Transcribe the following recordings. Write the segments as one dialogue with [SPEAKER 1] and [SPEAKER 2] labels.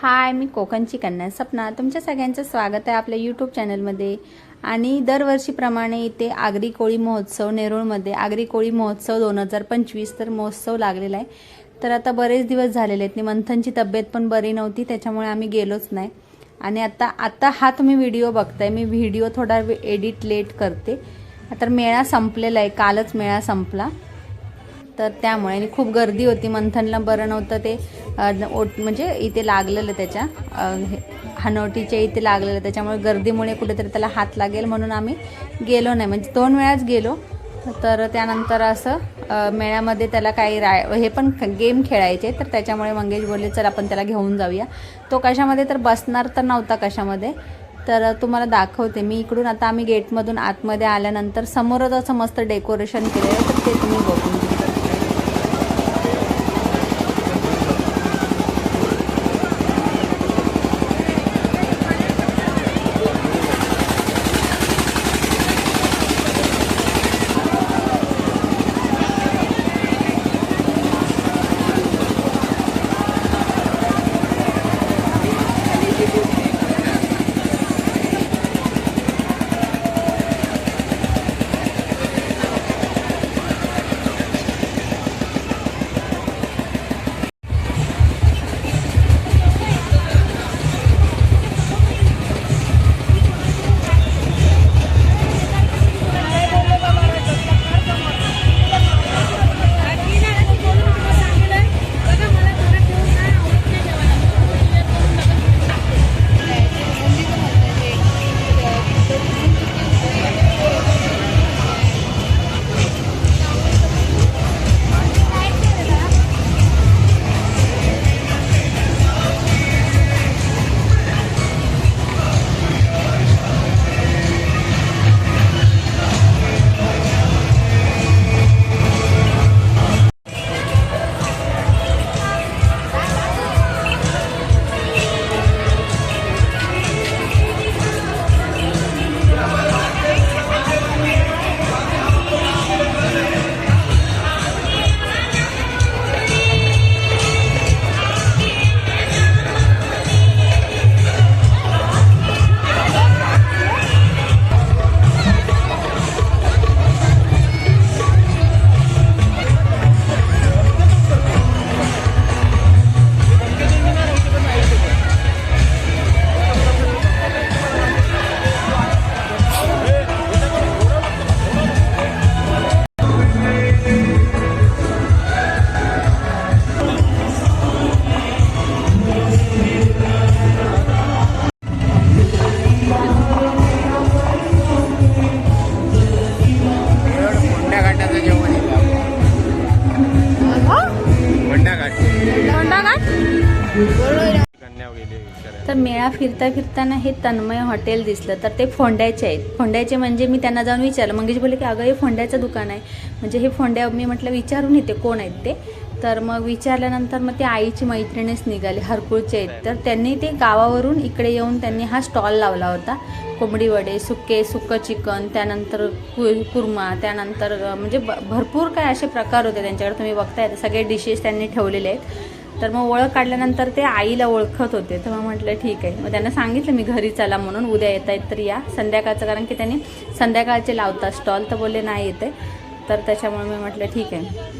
[SPEAKER 1] हाय मी कोकणची कन्या सपना. तुमच्या सगळ्यांचं स्वागत आहे आपल्या यूट्यूब चॅनलमध्ये आणि दरवर्षीप्रमाणे इथे आगरी कोळी महोत्सव नेरूळमध्ये. आगरी कोळी महोत्सव दोन हजार पंचवीस तर महोत्सव लागलेला आहे. तर आता बरेच दिवस झालेले आहेत. आणि मंथनची तब्येत पण बरी नव्हती त्याच्यामुळे आम्ही गेलोच नाही. आणि आता आता हा तुम्ही व्हिडिओ बघताय. मी व्हिडिओ थोडा एडिट लेट करते. तर मेळा संपलेला आहे. कालच मेळा संपला. तर त्यामुळे आणि खूप गर्दी होती. मंथनला बरं नव्हतं ते. ओट म्हणजे इथे लागलेलं त्याच्या हे, हनवटीच्या इथे लागलेलं त्याच्यामुळे गर्दीमुळे कुठेतरी त्याला हात लागेल म्हणून आम्ही गेलो नाही. म्हणजे दोन वेळाच गेलो. तर त्यानंतर असं मेळ्यामध्ये त्याला काही राय हे पण गेम खेळायचे तर त्याच्यामुळे मंगेश बोलले चल आपण त्याला घेऊन जाऊया. तो कशामध्ये तर बसणार तर नव्हता कशामध्ये. तर तुम्हाला दाखवते मी इकडून आता आम्ही गेटमधून आतमध्ये आल्यानंतर समोरच असं मस्त डेकोरेशन केलं आहे तर ते तुम्ही बघून घ्या. फिरता फिरताना हे तन्मय हॉटेल दिसलं तर ते फोंड्याचे आहेत. फोंड्याचे म्हणजे मी त्यांना जाऊन विचारलं. मंगेश बोलले की अगं हे फोंड्याचं दुकान आहे. म्हणजे हे फोंड्या मी म्हटलं विचारून येते कोण आहेत ते? तर मग विचारल्यानंतर मग ते आईची मैत्रिणीच निघाली हरकुळचे आहेत. तर त्यांनी ते गावावरून इकडे येऊन त्यांनी हा स्टॉल लावला होता. कोंबडी वडे सुके सुक्कं चिकन त्यानंतर कु कुर्मा त्यानंतर म्हणजे ब- भरपूर काय असे प्रकार होते त्यांच्याकडे. तुम्ही बघताय सगळे डिशेस त्यांनी ठेवलेले आहेत. तर मग ओळख काढल्यानंतर ते आईला ओळखत होते. तर मग म्हटलं ठीक आहे. मग त्यांना सांगितलं मी घरी चला म्हणून उद्या येत आहेत तर या. संध्याकाळचं कारण की त्यांनी संध्याकाळचे लावतात. स्टॉल तर बोलले नाही येते. तर त्याच्यामुळे मी म्हटलं ठीक आहे.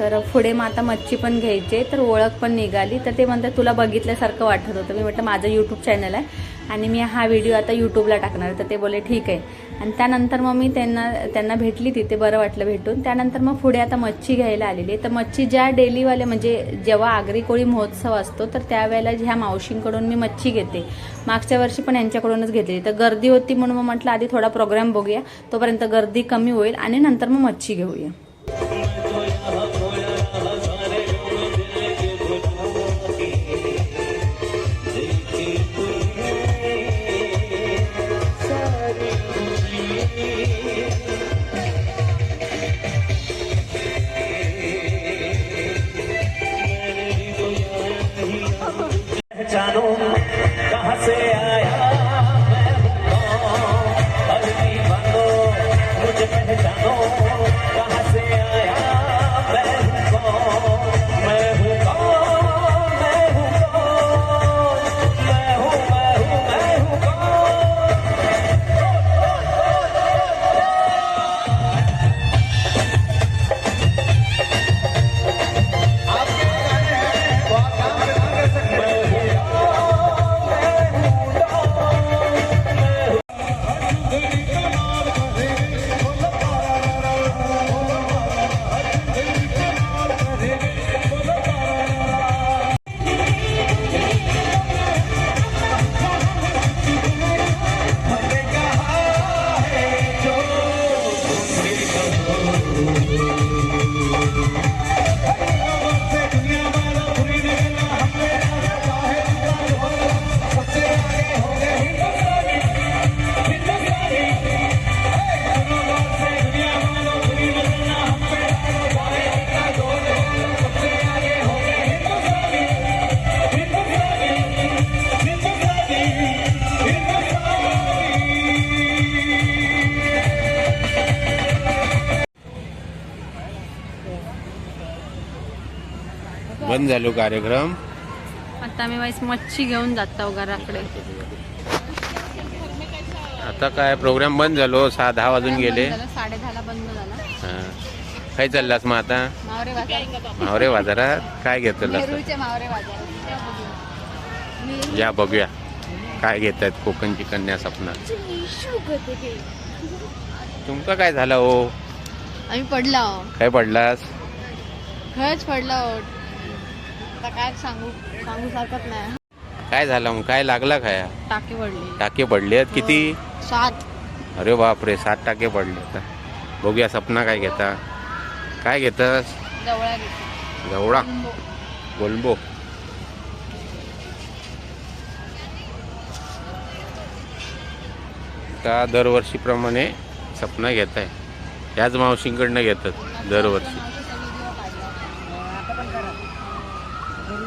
[SPEAKER 1] तर पुढे मग आता मच्छी पण घ्यायची तर ओळख पण निघाली. तर ते म्हणतात तुला बघितल्यासारखं वाटत होतं. मी म्हटलं माझं यूट्यूब चॅनल आहे. आणि मी हा व्हिडिओ आता यूट्यूबला टाकणार तर ते बोले ठीक आहे. आणि त्यानंतर मग मी त्यांना त्यांना भेटली तिथे बरं वाटलं भेटून. त्यानंतर मग पुढे आता मच्छी घ्यायला आलेली आहे. तर मच्छी ज्या डेलीवाले म्हणजे जेव्हा आगरी कोळी महोत्सव असतो तर त्यावेळेला ह्या मावशींकडून मी मच्छी घेते. मागच्या वर्षी पण यांच्याकडूनच घेतली तर गर्दी होती म्हणून मग म्हटलं आधी थोडा प्रोग्राम बघूया. तोपर्यंत गर्दी कमी होईल आणि नंतर मग मच्छी घेऊया.
[SPEAKER 2] बंद झालो कार्यक्रम.
[SPEAKER 1] आता आम्ही वाईस मच्छी घेऊन जातो घराकडे.
[SPEAKER 2] आता काय प्रोग्राम बंद झालो सहा दहा वाजून गेले.
[SPEAKER 1] साडे दहाला बंद झाला.
[SPEAKER 2] काय चाललास मग आता?
[SPEAKER 1] मावरे बाजार.
[SPEAKER 2] मावरे बाजारात? काय
[SPEAKER 1] बाजार.
[SPEAKER 2] या बघूया. काय घेत आहेत कोकणची कन्या सपना. तुमका काय झालं हो?
[SPEAKER 1] आम्ही पडला
[SPEAKER 2] काय पडलास?
[SPEAKER 1] खरंच पडला आता काय सांगू? सांगू सारखत नाही.
[SPEAKER 2] काय झालं मग? काय लागला काय?
[SPEAKER 1] टाके पडले.
[SPEAKER 2] टाके पडले आहेत किती?
[SPEAKER 1] सात.
[SPEAKER 2] अरे बापरे सात टाके पडले आता बघूया सपना काय घेता. काय घेतस?
[SPEAKER 1] जवळा
[SPEAKER 2] गोलबो. का दरवर्षीप्रमाणे सपना घेत आहे ह्याच मावशींकडनं घेतात दरवर्षी.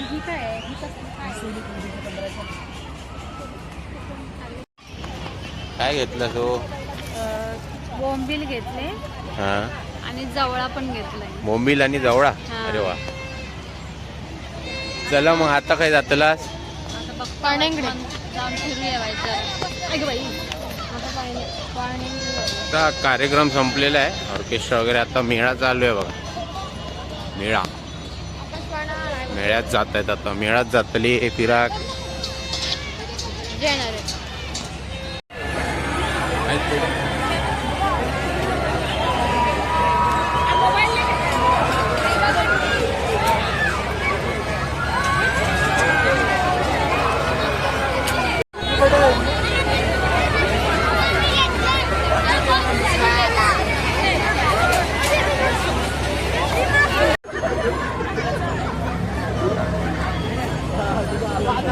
[SPEAKER 1] ही काय आहे ही
[SPEAKER 2] घेतला तो?
[SPEAKER 1] बोंबील घेतले.
[SPEAKER 2] हा.
[SPEAKER 1] आणि जवळा पण घेतलाय.
[SPEAKER 2] बोंबील आणि जवळा?
[SPEAKER 1] हा.
[SPEAKER 2] अरे वा. चला मग आता काय जातलास?
[SPEAKER 1] पाण्याकडे. जाऊन. आता
[SPEAKER 2] कार्यक्रम संपलेला आहे. ऑर्केस्ट्रा वगैरे आता मेळा चालू आहे बघा. मेळा. मेळ्यात जात आहेत आता. मेळ्यात जातली हे फिराक.
[SPEAKER 1] येणार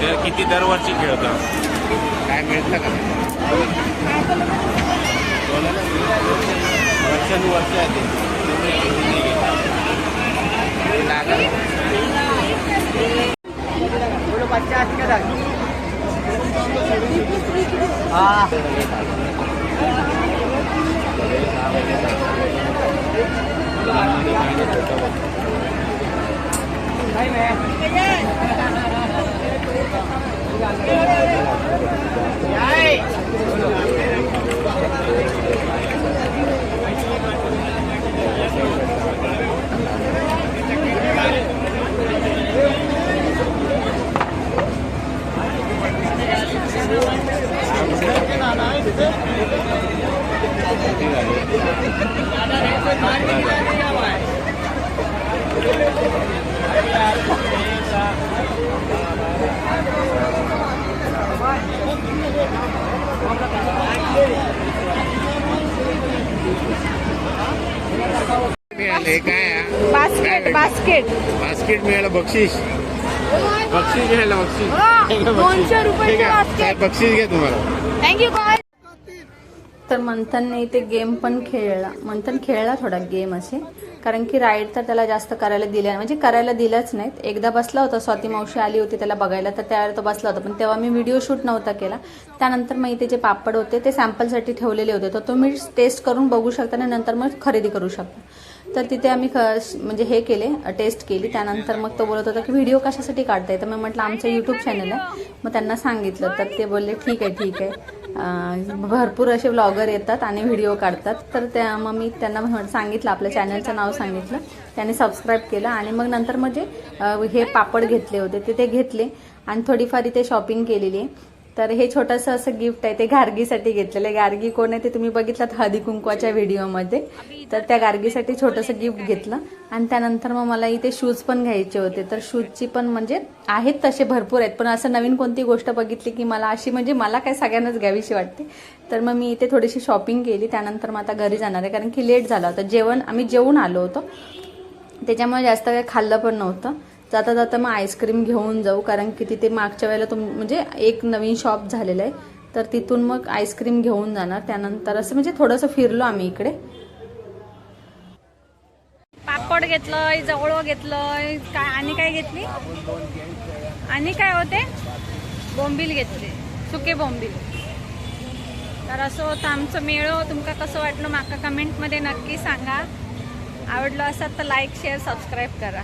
[SPEAKER 2] ते किती दरवर्षी खेळतो काय मिळतं का वर्षानुवर्ष आहे ते लागलं. Thank you. मिळाले काय आहे?
[SPEAKER 1] Basket basket.
[SPEAKER 2] बास्केट मिळालं बक्षीस. बक्षीस बक्षीस. हे बक्षीस.
[SPEAKER 1] दोनशे रुपयाचं
[SPEAKER 2] हे. साहेब, बक्षीस घ्या तुम्हाला.
[SPEAKER 1] थँक्यू काय तर मंथनने इथे गेम पण खेळला. मंथन खेळला थोडा गेम असे. कारण की राईड तर त्याला जास्त करायला दिल्या म्हणजे करायला दिल्याच नाहीत. एकदा बसला होता स्वाती मावशी आली होती त्याला बघायला तर त्यावेळेला तो बसला होता. पण तेव्हा मी व्हिडिओ शूट नव्हता केला. त्यानंतर मग इथे जे पापड होते ते सॅम्पलसाठी ठेवलेले होते. तर तुम्ही टेस्ट करून बघू शकता आणि नंतर मग खरेदी करू शकता. तर तिथे आम्ही ख- म्हणजे हे केले टेस्ट केली. त्यानंतर मग तो बोलत होता की व्हिडिओ कशासाठी काढताय? तर मी म्हटलं आमचं यूट्यूब चॅनल आहे. मग त्यांना सांगितलं. तर ते बोलले ठीक आहे ठीक आहे. भरपूर असे व्लॉगर येतात आणि व्हिडिओ काढतात. तर त्या मग मी त्यांना सांगितलं आपल्या चॅनलचं नाव सांगितलं. त्यांनी सबस्क्राईब केलं आणि मग नंतर म्हणजे हे पापड घेतले होते ते ते घेतले. आणि थोडीफार इथे शॉपिंग केलेली आहे. तर हे छोटंसं असं गिफ्ट आहे ते गार्गीसाठी घेतलेलं आहे. गार्गी कोण आहे ते तुम्ही बघितलात हळदी कुंकवाच्या व्हिडिओमध्ये तर त्या गार्गीसाठी छोटंसं गिफ्ट घेतलं. आणि त्यानंतर मग मला इथे शूज पण घ्यायचे होते. तर शूजची पण म्हणजे आहेत तसे भरपूर आहेत. पण असं नवीन कोणती गोष्ट बघितली की मला अशी म्हणजे मला काय सगळ्यांनाच घ्यावीशी वाटते. तर मग मी इथे थोडीशी शॉपिंग केली. त्यानंतर मग आता घरी जाणार आहे. कारण की लेट झाला होता. जेवण आम्ही जेवून आलो होतो. त्याच्यामुळे जास्त काही खाल्लं पण नव्हतं. जाता जाता मग आईस्क्रीम घेऊन जाऊ. कारण की तिथे मागच्या वेळेला तुम म्हणजे एक नवीन शॉप झालेलं आहे. तर तिथून मग आईस्क्रीम घेऊन जाणार. त्यानंतर असं म्हणजे थोडंसं फिरलो आम्ही इकडे
[SPEAKER 3] पापड घेतलंय जवळ घेतलंय काय आणि काय घेतली? आणि काय होते? बोंबील घेतले. सुके बोंबील. तर असं होतं आमचं मेळो. तुमका कसं वाटलं माका कमेंटमध्ये नक्की सांगा. आवडलं असत तर लाईक शेअर सबस्क्राईब करा.